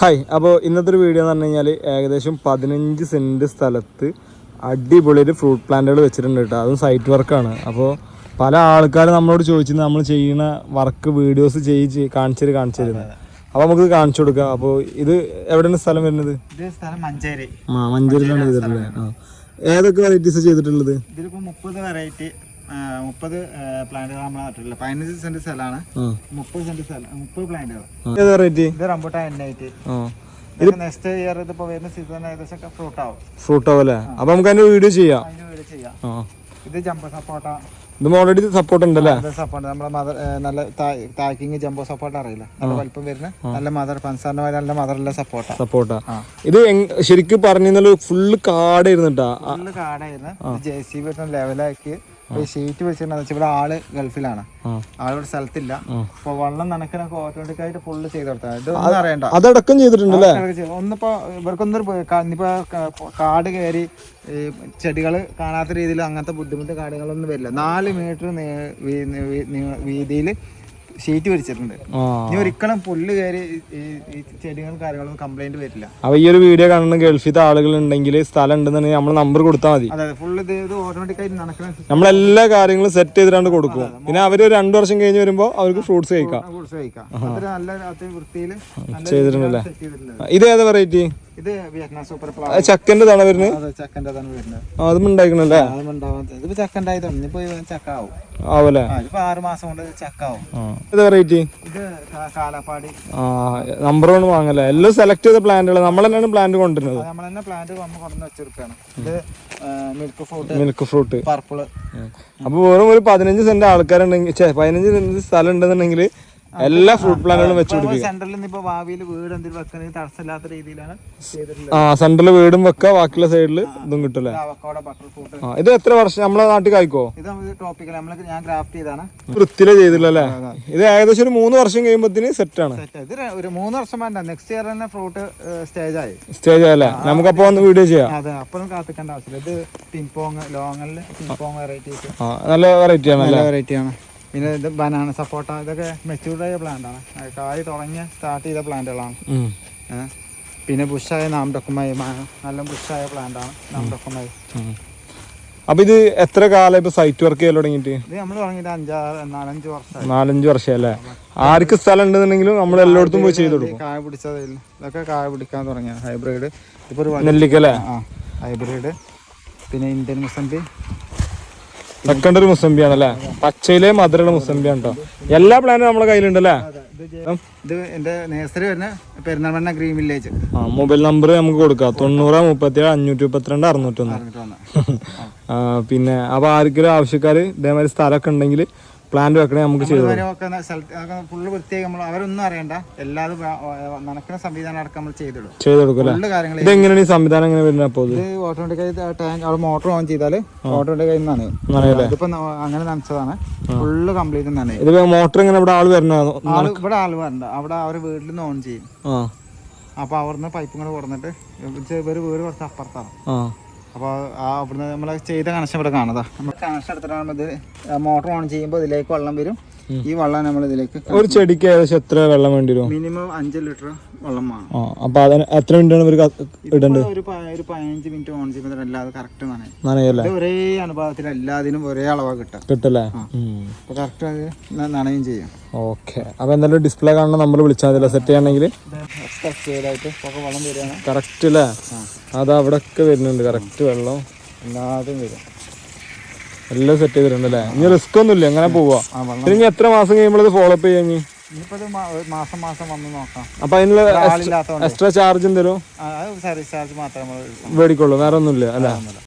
Hi അപ്പോൾ ഇന്നത്തെ ഒരു വീഡിയോ എന്ന് പറഞ്ഞു കഴിഞ്ഞാൽ ഏകദേശം പതിനഞ്ച് സെന്റ് സ്ഥലത്ത് അടിപൊളി ഒരു ഫ്രൂട്ട് പ്ലാന്റുകൾ വെച്ചിട്ടുണ്ട് കേട്ടോ. അതും സൈറ്റ് വർക്കാണ് അപ്പോൾ പല ആൾക്കാരും നമ്മളോട് ചോദിച്ചിരുന്നു നമ്മൾ ചെയ്യുന്ന വർക്ക് വീഡിയോസ് ചെയ്യിച്ച് കാണിച്ചു കാണിച്ചു തരുന്നത് അപ്പോൾ നമുക്ക് കാണിച്ചു കൊടുക്കാം. അപ്പോൾ ഇത് എവിടെയാണ് സ്ഥലം വരുന്നത്? മഞ്ചേരി. ആ മഞ്ചേരിയിലാണ് ചെയ്തിട്ടുള്ളത്. ആ. ഏതൊക്കെ വെറൈറ്റീസ് ചെയ്തിട്ടുള്ളത്? ഇതിലിപ്പോൾ മുപ്പത് വെറൈറ്റി മുപ്പത് പ്ലാന്റുകൾ നമ്മൾ നട്ടിട്ടില്ല പതിനഞ്ച് സെന്റ് സ്ഥലമാണ് മുപ്പത് സെന്റ് സ്ഥലം മുപ്പത് പ്ലാന്റുകൾ ഇത് റംബൂട്ടാൻ എണ്ണായിട്ട് ആ. ഇത് നെക്സ്റ്റ് ഇയർ ഇതിപ്പോ വരുന്ന സീസൺ ഏകദേശം ഫ്രൂട്ട് ആവും. ഫ്രൂട്ട് അപ്പോൾ നമുക്ക് അതിന്റെ വീഡിയോ ചെയ്യാം. അതിന് വീട് ചെയ്യാം. ഇത് ജംബോ സപ്പോട്ട ഇത് ഓൾറെഡി സപ്പോർട്ട് ഉണ്ടല്ലേ സപ്പോർട്ട് നമ്മളെ മദർ നല്ല താക്കിങ് ജംബോ സപ്പോർട്ട് അറിയില്ല? നല്ല വലിപ്പം വരുന്ന നല്ല മദർ പൻസാറിന് മാതിരി നല്ല മദറുള്ള സപ്പോർട്ടാ സപ്പോർട്ട. ഇത് ശരിക്കും പറഞ്ഞു ഫുള്ള് കാടായിരുന്നു ഫുള്ള് കാടായിരുന്നു. ജെ സി ബി ലെവലാക്കി ഷീറ്റ് വെച്ചിട്ടുണ്ടെന്ന് വെച്ചാൽ ഇവിടെ ആൾ ഗൾഫിലാണ്. ആളിവിടെ സ്ഥലത്തില്ല. അപ്പൊ വെള്ളം നനക്കണ ഓട്ടോമാറ്റിക്കായിട്ട് ഫുള്ള് ചെയ്ത് കൊടുത്താൽ അറിയണ്ട. അതടക്കം ചെയ്തിട്ടുണ്ടല്ലേ ഒന്നിപ്പോ ഇവർക്കൊന്നൊരു ഇനിയിപ്പോ കാട് കയറി ഈ ചെടികൾ കാണാത്ത രീതിയിൽ അങ്ങനത്തെ ബുദ്ധിമുട്ട് കാര്യങ്ങളൊന്നും വരില്ല. നാല് മീറ്റർ വീതിയിൽ ഷീറ്റ് വരിച്ചിട്ടുണ്ട് ഇനി ഒരിക്കലും പുല്ല് കയറി ഈ ചെടികളും കാര്യങ്ങളും കംപ്ലൈന്റ് വരില്ല. അപ്പൊ ഈ ഒരു വീഡിയോ കാണുന്ന ഗൾഫിലത്തെ ആളുകൾ ഉണ്ടെങ്കിൽ സ്ഥലം ഉണ്ടെന്നുണ്ടെങ്കിൽ നമ്മൾ നമ്പർ കൊടുത്താൽ മതി. അതെ ഫുള്ള് ഇത് ഇത് ഓട്ടോമാറ്റിക്കായിട്ട് നടക്കുന്ന നമ്മളെല്ലാ കാര്യങ്ങളും സെറ്റ് ചെയ്തിട്ടാണ് കൊടുക്കും പിന്നെ അവർ രണ്ടു വർഷം കഴിഞ്ഞ് വരുമ്പോൾ അവർക്ക് ഫ്രൂട്ട്സ് കഴിക്കാം. ഫ്രൂട്ട്സ് കഴിക്കാം. നല്ല വൃത്തിയിൽ ചെയ്തിട്ടുണ്ടല്ലേ? ഇത് ഏതാ വെറൈറ്റി ഇത് വിയറ്റ്നാം സൂപ്പർ പ്ലാവ്. ചക്കന്റെ തണ വരുന്നത് അതെ വരുന്നത്. അതും ഉണ്ടായിക്കണല്ലേ അതും ഇതിപ്പോ ചക്ക ആവും ആവല്ലേ ഇതിപ്പോ ആറ് മാസം കൊണ്ട് ചക്ക ആവും ഇത് വെറൈറ്റി ഇത് കാലാപ്പാടി. ആ നമ്പർ വൺ വാങ്ങല്ലേ? എല്ലാം സെലക്ട് ചെയ്ത പ്ലാന്റുകൾ നമ്മൾ തന്നെയാണ് പ്ലാന്റ് കൊണ്ടുവരുന്നത്? നമ്മൾ തന്നെ പ്ലാന്റ് വന്ന് കൊണ്ടുവന്ന് വെച്ചെടുക്കാണ്. ഇത് milk fruit milk fruit purple അപ്പൊ വെറും ഒരു പതിനഞ്ച് സെന്റ് ആൾക്കാരുണ്ടെങ്കിൽ പതിനഞ്ച് സെന്റ് സ്ഥലം ഉണ്ടെന്നുണ്ടെങ്കിൽ എല്ലാ ഫ്രൂട്ട് പ്ലാന്റുകളും വെച്ച് പിടിപ്പിക്കും. സെന്ററിൽ നിന്ന് ഇപ്പൊ ഭാവിയിൽ വീട് എന്തെങ്കിലും വെക്കണമെങ്കിൽ തടസ്സമില്ലാത്ത രീതിയിലാണ് ആ സെന്ററിൽ വീടും വെക്കുക ബാക്കിയുള്ള സൈഡിൽ ഇതും കിട്ടില്ല? ഇത് എത്ര വർഷം നമ്മളെ നാട്ടിൽ കായ്ക്കോ ഇത് നമുക്ക് ടോപ്പിക്കൽ നമ്മൾ ഞാൻ ക്രാഫ്റ്റ് ചെയ്താണ് വൃത്തിയിലെ ചെയ്തില്ലല്ലേ ഇത് ഏകദേശം ഒരു മൂന്ന് വർഷം കഴിയുമ്പോഴത്തേന് സെറ്റ് ആണ്. ഇത് ഒരു മൂന്ന് വർഷം വേണ്ട നെക്സ്റ്റ് ഇയർ തന്നെ ഫ്രൂട്ട് സ്റ്റേജ് ആയി. സ്റ്റേജ് അല്ലേ? നമുക്കപ്പോ ഒന്ന് വീഡിയോ ചെയ്യാം. അതെ അപ്പോഴും കാത്തിക്കേണ്ട ആവശ്യമില്ല. ഇത് പിംപോങ് ലോങ്ങലിൽ പിംപോങ് വെറൈറ്റീസ് നല്ല വെറൈറ്റി ആണ് നല്ല വെറൈറ്റി ആണ്. പിന്നെ ഇത് ബനാന സപ്പോട്ട ഇതൊക്കെ മെച്ചൂർഡ് ആയ പ്ലാന്റ് ആണ്. കായ് തുടങ്ങിയ സ്റ്റാർട്ട് ചെയ്ത പ്ലാന്റുകളാണ് പിന്നെ ബുഷായ നാംഡക്കുമായി നല്ല ബുഷായ പ്ലാന്റ് ആണ് നാംഡക്കുമായി. അപ്പൊ ഇത് എത്ര കാലം ഇപ്പൊ സൈറ്റ് വർക്ക് ചെയ്യാൻ തുടങ്ങിയിട്ട്? നാലഞ്ച് വർഷം അല്ലേ ആർക്ക് സ്ഥലം ഉണ്ടെന്നുണ്ടെങ്കിലും നമ്മൾ എല്ലായിടത്തും പോയി ചെയ്തു കൊടുക്കും. കായ പിടിച്ചതിൽ ഇതൊക്കെ കായ പിടിക്കാൻ തുടങ്ങിയ ഹൈബ്രിഡ് ഇപ്പൊ നെല്ലിക്കല്ലേ ഹൈബ്രിഡ് പിന്നെ ഇന്ത്യൻ മുസംബി സെക്കൻഡറി മുസംബിയാണ് അല്ലേ പച്ചയിലെ മധുരയുടെ മുസംബിയാണ് കേട്ടോ എല്ലാ പ്ലാനും നമ്മളെ കയ്യിലുണ്ടല്ലേ? ഇത് എന്റെ നേഴ്സറി വരുന്ന പെരുന്നാൾമണ്ണ ഗ്രീൻ വില്ലേജ്. ആ മൊബൈൽ നമ്പർ നമുക്ക് കൊടുക്കാം. തൊണ്ണൂറ് മുപ്പത്തിയേഴ് അഞ്ഞൂറ്റി മുപ്പത്തിരണ്ട് അറുന്നൂറ്റൊന്ന്. പിന്നെ അപ്പൊ ആർക്കെങ്കിലും ആവശ്യക്കാർ ഇതേമാതിരി സ്ഥലമൊക്കെ ഉണ്ടെങ്കിൽ പ്ലാന്റ് വെക്കണേ നമുക്ക് ചെയ്തു ഫുള്ള് വൃത്തിയായി നമ്മൾ അവരൊന്നും അറിയണ്ട. വ- നനക്കുന്ന സംവിധാനം അടക്കം നമ്മൾ ചെയ്തിടും. ചെയ്തു കൊടുക്കും അല്ലേ? ഫുള്ള് കാര്യങ്ങൾ ഇതെങ്ങനെയാണ് ഈ സംവിധാനം എങ്ങനെ വരുന്നത് അപ്പോൾ ഇത്? ഓട്ടോമാറ്റിക്കായി ടാങ്ക് അവിടെ മോട്ടർ ഓൺ ചെയ്താൽ ഓട്ടോമാറ്റിക്കായി നനയും. ഇതിപ്പോ അങ്ങനെ നനച്ചതാണ്. ഫുള്ള് കംപ്ലീറ്റ് നനയും. ഇത് മോട്ടർ ഇങ്ങനെ ഇവിടെ ആൾ വരണോ? ഇവിടെ വരണ്ട. അവിടെ അവരെ വീട്ടിൽ നിന്ന് ഓൺ ചെയ്യും അപ്പൊ അവിടുന്ന് പൈപ്പും കൂടെ കൊടുന്നിട്ട് ഇവർ വീട് കുറച്ച് അപ്പുറത്താണ്. അപ്പോൾ ആ അവിടുന്ന് നമ്മൾ ചെയ്ത കണക്ഷൻ ഇവിടെ കാണാതാ നമ്മൾ കണക്ഷൻ എടുത്തിട്ടാണ് ഇത് മോട്ടർ ഓൺ ചെയ്യുമ്പോൾ ഇതിലേക്ക് വെള്ളം വരും. ഈ വെള്ളം നമ്മൾ ഇതിലേക്ക് ഒരു ചെടിക്ക് ഏകദേശം എത്ര വെള്ളം വേണ്ടി വരും? മിനിമം അഞ്ച് ലിറ്റർ വെള്ളം വേണം. അപ്പോൾ അപ്പൊ അതിന് എത്ര മിനിറ്റാണ് ഇവർ ഇടേണ്ടത്? ഒരു ഒരു പതിനഞ്ച് മിനിറ്റ് ഓൺ ചെയ്യുമ്പോൾ അല്ലാതെ കറക്റ്റ് നനയും. നനയല്ലേ? ഇത് ഒരേ അനുഭവത്തിൽ എല്ലാത്തിനും ഒരേ അളവാ കിട്ടും കിട്ടല്ലേ? അപ്പോൾ കറക്റ്റ് അത് നനയും ചെയ്യും. ഓക്കെ. അപ്പൊ എന്തായാലും ഡിസ്പ്ലേ കാണുന്ന നമ്പർ വിളിച്ചാൽ മതി സെറ്റ് ചെയ്യണമെങ്കിൽ ഒക്കെ വെള്ളം വരികയാണ്. കറക്റ്റ് അല്ലേ? അത് അവിടെ ഒക്കെ വരുന്നുണ്ട്. കറക്റ്റ് വെള്ളം എല്ലാതും വരും. എല്ലാം സെറ്റ് ചെയ്തിട്ടുണ്ട് അല്ലേ ഇനി റിസ്ക് ഒന്നും ഇല്ല എങ്ങനെ പോവാ? ഇനി എത്ര മാസം കഴിയുമ്പോൾ ഇത് ഫോളോ അപ്പ് ഇനി? ഇത് മാസം മാസം വന്ന് നോക്കാം. അപ്പൊ അതിനുള്ള എക്സ്ട്രാ ചാർജ് എന്തേലും? സർവീസ് ചാർജ് മാത്രമേ മേടിക്കുള്ളൂ. വേറെ ഒന്നുമില്ല അല്ലേ?